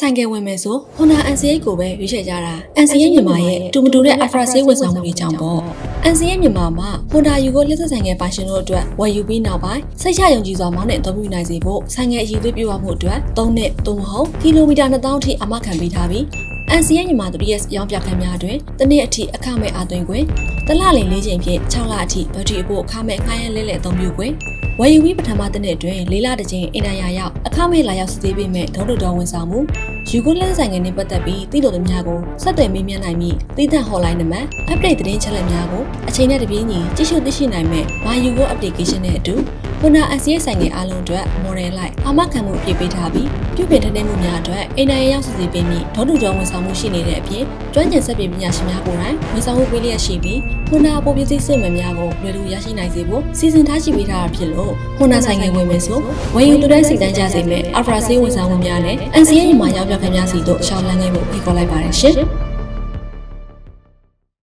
ဆိုင်ကယ်ဝင်မယ်ဆို Honda NCA ကိုပဲရွေးချယ်ကြတာ NCA မြန်မာရဲ့တူမတူတဲ့ Afra ဆေးဝန်ဆောင်မှုတွေကြောင့်ပေါ့ NCA မြန်မာမှာ Honda Yugo လက်သက်ဆိုင်ကယ်ပိုင်ရှင်တို့အတွက်ဝယ်ယူပြီးနောက်ပိုင်းစိတ်ချယုံကြည်စွာမောင်းနဲ့အသုံးပြုနိုင်စေဖို့ဆိုင်ကယ်အည်သွေးပြည့်ဝမှုအတွက်3နှစ်3မဟုတ်ကီလိုမီတာ2000ထိအမခံပေးထားပြီး NCA မြန်မာတို့ရဲ့ရောင်းပြခန်းများတွင်တစ်နှစ်အထိအခမဲ့အသွင်ခွင့်တစ်လလင်၄ချိန်ဖြင့်6လအထိဘတ်ထရီအဖို့အခမဲ့ငှားရမ်းလဲလှယ်အသုံးပြုခွင့်ဝယ်ယူပြီးပထမတစ်နှစ်အတွင်း၄လတစ်ချိန်အင်တာယာရောက်အ ခမဲ့လာရောက်စစ်ဆေးပေးမဲ့ဒုတ်တော်ဝန်ဆောင်မှုယူကိုလက်ဆိုင်ငယ်နဲ့ပတ်သက်ပြီးသိတော်သူများကိုဆက်သွယ်မေးမြန်းနိုင်ပြီးသိသက် hotline နံပါတ် update သတင်းချက်လက်များကိုအချိန်နဲ့တပြေးညီကြည့်ရှုသိရှိနိုင်မဲ့ My Yugo application နဲ့အတူ Honda NCA ဆိုင်ငယ်အားလုံးအတွက် model like အာမခံမှုအပြည့်ပေးထားပြီးပြုပြင်ထက်တဲ့မှုများအတွက်အင်တာရဲ့ရောက်စစ်ဆေးပေးပြီးဒေါတုတော်ဝန်ဆောင်မှုရှိနေတဲ့အပြင်ကျွမ်းကျင်ဆက်ပြပညာရှင်များကိုယ်တိုင်ဝန်ဆောင်မှုပေးလျက်ရှိပြီး Honda အပေါ်ပစ္စည်းစစ်မှန်များကိုလွယ်ကူရရှိနိုင်စေဖို့စီစဉ်ထားရှိပေးထားတာဖြစ်လို့ Honda ဆိုင်ငယ်ဝင်မယ်ဆိုဝယ်ယူသူတိုင်းစိတ်တိုင်းကြစေမဲ့ Afra ဆေးဝန်ဆောင်မှုများနဲ့ NCA မှာရောက်ပြခန်းများစီတို့ရှောင်းလန်းခဲ့ဖို့ဖိတ်ခေါ်လိုက်ပါတယ်ရှင်။